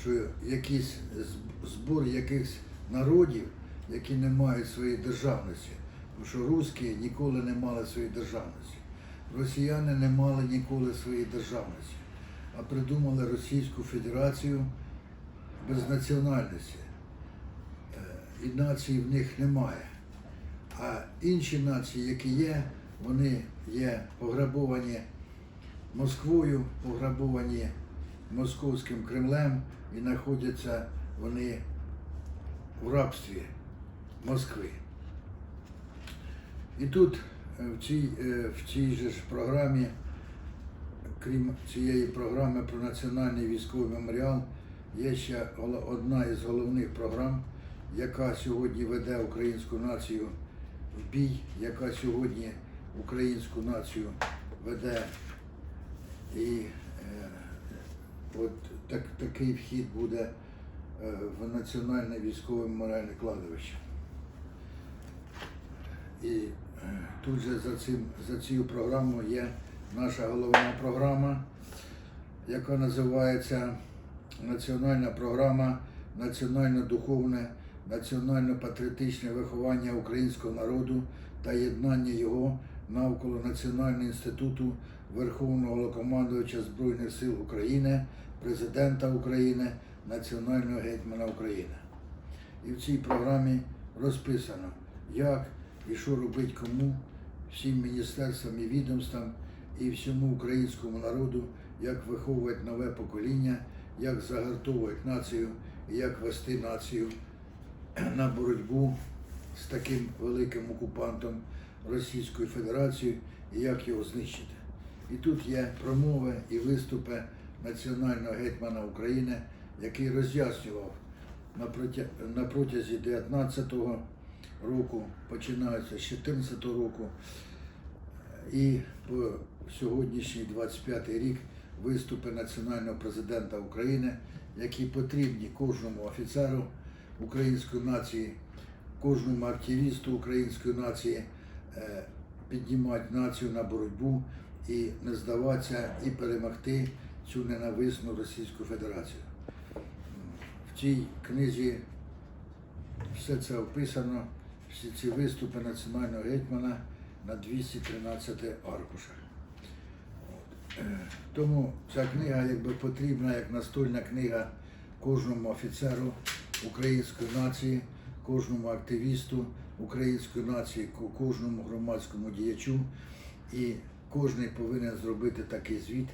що якийсь збор якихось народів, які не мають своєї державності. Тому що русські ніколи не мали своєї державності. Росіяни не мали ніколи своєї державності, а придумали Російську Федерацію без національності. Е, І нації в них немає. А інші нації, які є, вони є пограбовані Москвою, пограбовані московським Кремлем і знаходяться вони в рабстві Москви. І тут е, в цій, е, в цій же ж програмі, крім цієї програми про національний військовий меморіал, є ще одна із головних програм, яка сьогодні веде українську націю в бій, яка сьогодні українську націю веде і е, от так, такий вхід буде е, в національне військове меморіальне кладовище. І е, тут же за, цим, за цією програмою є наша головна програма, яка називається Національна програма Національно-духовне, національно-патріотичне виховання українського народу та єднання його навколо Національного інституту Верховного Головнокомандувача Збройних сил України, Президента України, Національного гетьмана України. І в цій програмі розписано, як і що робити кому, всім міністерствам і відомствам і всьому українському народу, як виховувати нове покоління, як загартовувати націю і як вести націю на боротьбу з таким великим окупантом Російською Федерацією і як його знищити. І тут є промови і виступи національного гетьмана України, який роз'яснював на протя- на протязі 19-го року, починаючи з 14-го року, і по сьогоднішній 25-й рік виступи національного президента України, які потрібні кожному офіцеру української нації, кожному активісту української нації е, піднімати націю на боротьбу і не здаватися і перемогти цю ненависну Російську Федерацію. В цій книзі все це описано, всі ці виступи національного гетьмана на 213 аркушах. Е, Тому ця книга якби потрібна як настольна книга кожному офіцеру української нації, кожному активісту української нації, кожному громадському діячу. І кожен повинен зробити такий звіт